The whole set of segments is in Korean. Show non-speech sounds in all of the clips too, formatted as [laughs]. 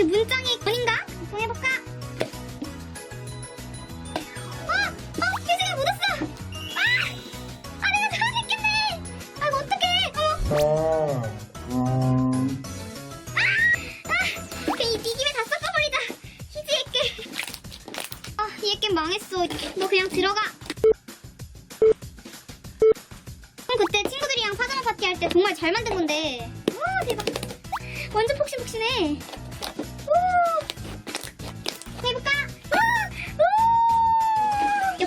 그 문장의 건인가? 보내볼까? 어! 어! 휴지가 묻었어! 아! 아, 내가 애끼인데! 아, 이거 어떡해! 어머! 아. 아, 이 애깨 망했어. 너 그냥 들어가. 그럼 그때 친구들이랑 파자마 파티 할 때 정말 잘 만든 건데. 와, 대박. 완전 폭신폭신해.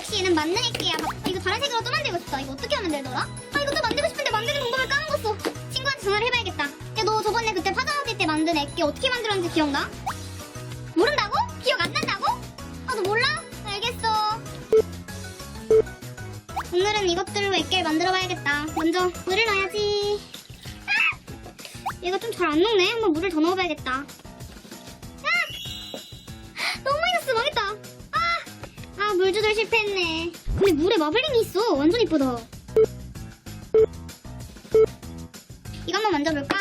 역시 얘는 애깨야. 막, 이거 다른 색으로 또 만들고 싶다. 이거 어떻게 하면 되더라? 아, 이거 또 만들고 싶은데 만드는 방법을 까먹었어. 친구한테 전화를 해봐야겠다. 야, 너 저번에 그때 파자마 파티 때 만든 애깨 어떻게 만들었는지 기억나? 모른다고? 기억 안 난다고? 아, 너 몰라? 알겠어. 오늘은 이것들로 애깨를 만들어 봐야겠다. 먼저 물을 넣어야지. 아! 얘가 좀 잘 안 녹네. 한번 물을 더 넣어봐야겠다. 물 조절 실패했네. 근데 물에 마블링이 있어. 완전 이쁘다. 한번 만져볼까?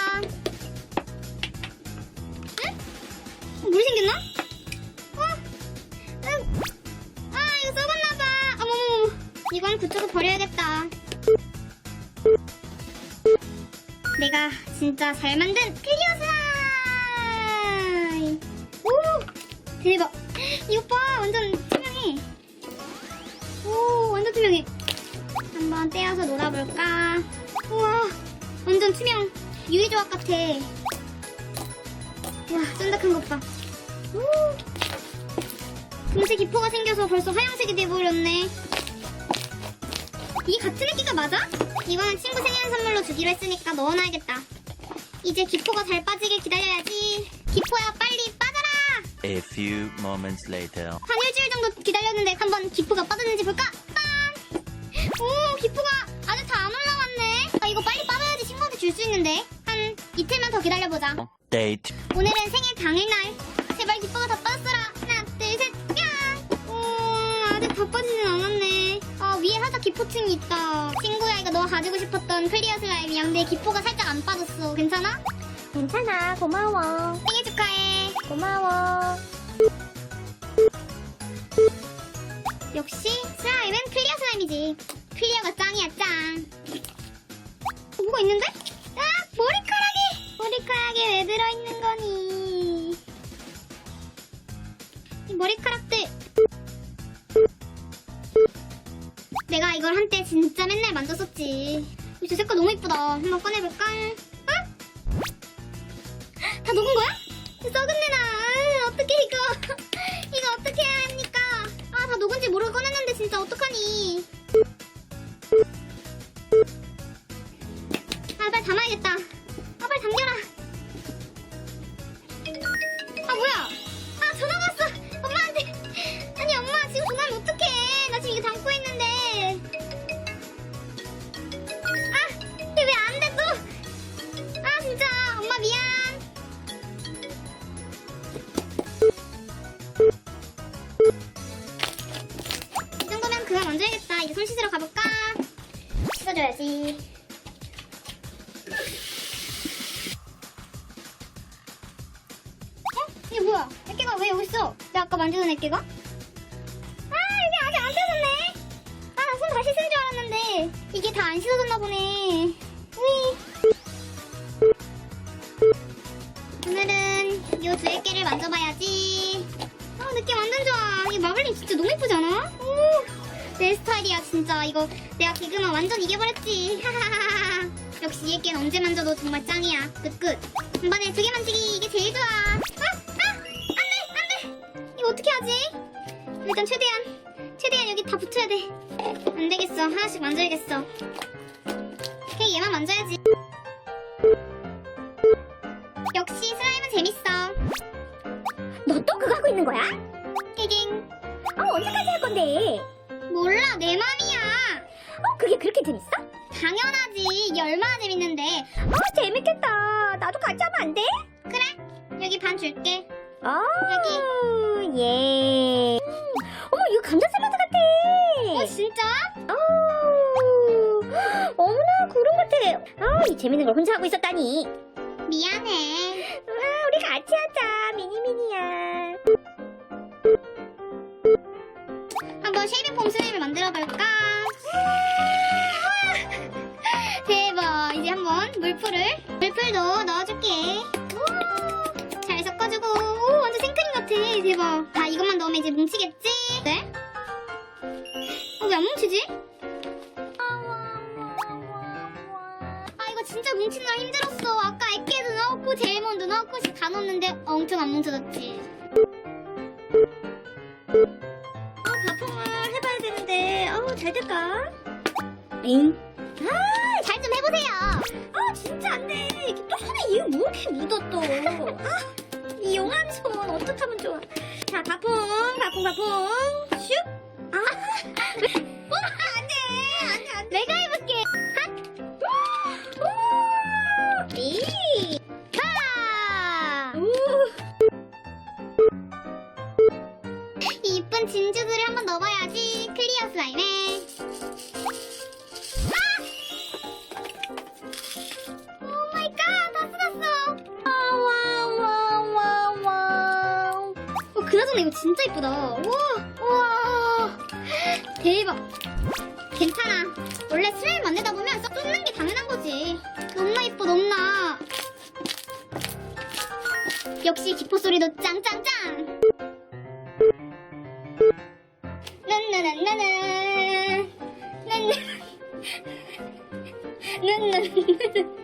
응? 어, 물이 생겼나? 어? 응. 아, 이거 썩었나봐. 어머머머. 이건 굳혀서 버려야겠다. 내가 진짜 잘 만든 클리어 슬라임! 오! 대박! [gasps] 이거 봐! 한번 떼어서 놀아볼까? 우와, 완전 투명. 유리조각 같아. 우와, 쫀득한 것 봐. 오. 금세 기포가 생겨서 벌써 하얀색이 돼버렸네. 이게 같은 애기가 맞아? 이거는 친구 생일 선물로 주기로 했으니까 넣어놔야겠다. 이제 기포가 잘 빠지길 기다려야지. 기포야, 빨리 빠져라! A few moments later. 한 일주일 정도 기다렸는데 한번 기포가 빠졌는지 볼까? 기포가 아직 다 안 올라왔네. 아, 이거 빨리 빠져야지 친구한테 줄 수 있는데. 한 이틀만 더 기다려보자. Date. 오늘은 생일 당일날. 제발 기뻐가 다 빠졌어라. 하나, 둘, 셋, 야! 오, 아직 다 빠지진 않았네. 아, 위에 살짝 기포층이 있다. 친구야, 이거 너가 가지고 싶었던 클리어 슬라임이야. 근데 기포가 살짝 안 빠졌어. 괜찮아? 괜찮아, 고마워. 생일 축하해. 고마워. 역시 슬라임은. 클리어가 짱이야, 짱. 어, 뭐가 있는데? 아, 머리카락이! 머리카락에 왜 들어있는 거니? 이 머리카락들. 내가 이걸 한때 진짜 맨날 만졌었지. 저 색깔 너무 이쁘다. 한번 꺼내볼까? 어? 다 녹은 거야? 썩은 내나. 아, 어떡해, 이거. [laughs] 이거 어떻게 해야 합니까? 아, 다 녹은지 모르고 꺼냈는데 진짜 어떡하니. 이게 뭐야? 애깨가 왜 여기 있어? 내가 아까 만지던 애깨가? 아, 이게 아직 안 떼졌네. 아, 나손다 씻은 줄 알았는데 이게 다 안 씻어졌나 보네. 으이. 오늘은 요 두 애깨를 만져봐야지. 아, 느낌 완전 좋아. 이 마블링 진짜 너무 예쁘지 않아? 오, 내 스타일이야, 진짜. 이거 내가 개그만 완전 이겨버렸지. [laughs] 역시 이 애깨는 언제 만져도 정말 짱이야. 끝끝. 한 번에 두 개 만지기 이게 제일 좋아. 아. 일단 최대한 최대한 여기 다 붙여야 돼. 안 되겠어. 하나씩 만져야겠어. 그냥 얘만 만져야지. 역시 슬라임은 재밌어. 너 또 그거 하고 있는 거야? 띠딩. 어, 언제까지 할 건데? 몰라 내 맘이야. 어, 그게 그렇게 재밌어? 당연하지. 이게 얼마나 재밌는데. 어, 재밌겠다. 나도 같이 하면 안 돼? 여기 반 줄게. 어, 여기. 예. 음, 어머, 이거 감자 샐러드 같아. 어 진짜? 어, 어머나, 구름 같아. 아, 이 재밌는 걸 혼자 하고 있었다니. 미안해. 아, 우리 같이 하자. 미니미니야. 한번 쉐이빙 폼 슬라임을 만들어 볼까? 넣으면 이제 뭉치겠지? 네? 어, 왜 안 뭉치지? 아, 이거 진짜 뭉치느라 힘들었어. 아까 액기도 넣었고, 제일몬도 넣었고, 다 넣었는데 엄청 안 뭉쳐졌지. 어, 바풍을 해봐야 되는데, 어, 잘 될까? 잉? 아, 잘 좀 해보세요. 아, 진짜 안 돼. 이게 또 손에 이거 뭐 이렇게 묻어 또. [laughs] 아, 이 용한 손 어떡하면 좋아. 자, 바풍, 바풍, 바풍. 슉. 아, [laughs] 그나저나 이거 진짜 이쁘다. 우와, 우와. 대박. 괜찮아. 원래 슬라임 만들다 보면 썩는 게 당연한 거지. 너무나 이뻐, 너무나. 역시 기포 소리도 짱짱짱. 란란란란란. 란란. 란란.